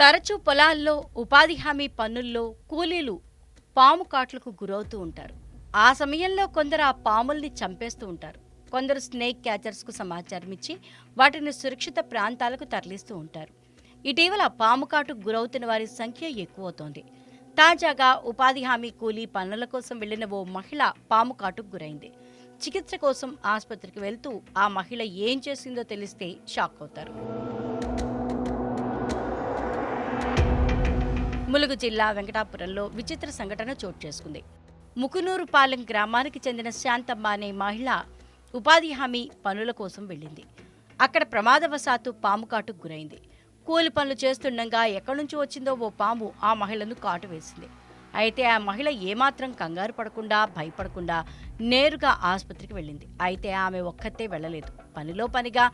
తరచూ పొలాల్లో ఉపాధి హామీ పన్నుల్లో కూలీలు పాము కాట్లకు గురవుతూ ఉంటారు. ఆ సమయంలో కొందరు ఆ పాముల్ని చంపేస్తూ ఉంటారు. కొందరు స్నేక్ క్యాచర్స్కు సమాచారం ఇచ్చి వాటిని సురక్షిత ప్రాంతాలకు తరలిస్తూ ఉంటారు. ఇటీవల పాము కాటుకు గురవుతున్న వారి సంఖ్య ఎక్కువవుతోంది. తాజాగా ఉపాధి హామీ కూలీ పనుల కోసం వెళ్ళిన ఓ మహిళ పాము కాటుకు గురైంది. చికిత్స కోసం ఆసుపత్రికి వెళ్తూ ఆ మహిళ ఏం చేసిందో తెలిస్తే షాక్ అవుతారు. ములుగు జిల్లా వెంకటాపురంలో విచిత్ర సంఘటన చోటు చేసుకుంది. ముకునూరుపాలెం గ్రామానికి చెందిన శాంతమ్మ అనే మహిళ ఉపాధి హామీ పనుల కోసం వెళ్ళింది. అక్కడ ప్రమాదవశాత్తు పాము కాటుకు గురైంది. కూలి పనులు చేస్తుండగా ఎక్కడి నుంచి వచ్చిందో ఓ పాము ఆ మహిళను కాటు వేసింది. అయితే ఆ మహిళ ఏమాత్రం కంగారు పడకుండా భయపడకుండా నేరుగా ఆసుపత్రికి వెళ్ళింది. అయితే ఆమె ఒక్కతే వెళ్ళలేదు. పనిలో పనిగా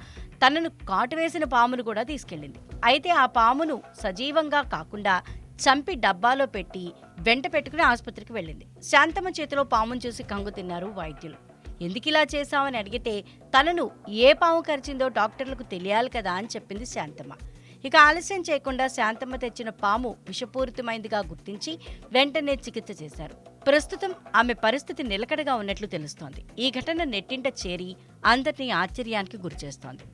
తనను కాటు వేసిన పామును కూడా తీసుకెళ్ళింది. అయితే ఆ పామును సజీవంగా కాకుండా చంపి డబ్బాలో పెట్టి వెంట పెట్టుకుని ఆసుపత్రికి వెళ్ళింది. శాంతమ్మ చేతిలో పామును చూసి కంగు తిన్నారు వైద్యులు. ఎందుకు ఇలా చేశామని అడిగితే తనను ఏ పాము కరిచిందో డాక్టర్లకు తెలియాలి కదా అని చెప్పింది శాంతమ్మ. ఇక ఆలస్యం చేయకుండా శాంతమ్మ తెచ్చిన పాము విషపూరితమైందిగా గుర్తించి వెంటనే చికిత్స చేశారు. ప్రస్తుతం ఆమె పరిస్థితి నిలకడగా ఉన్నట్లు తెలుస్తోంది. ఈ ఘటన నెట్టింట చేరి అందరినీ ఆశ్చర్యానికి గురిచేస్తోంది.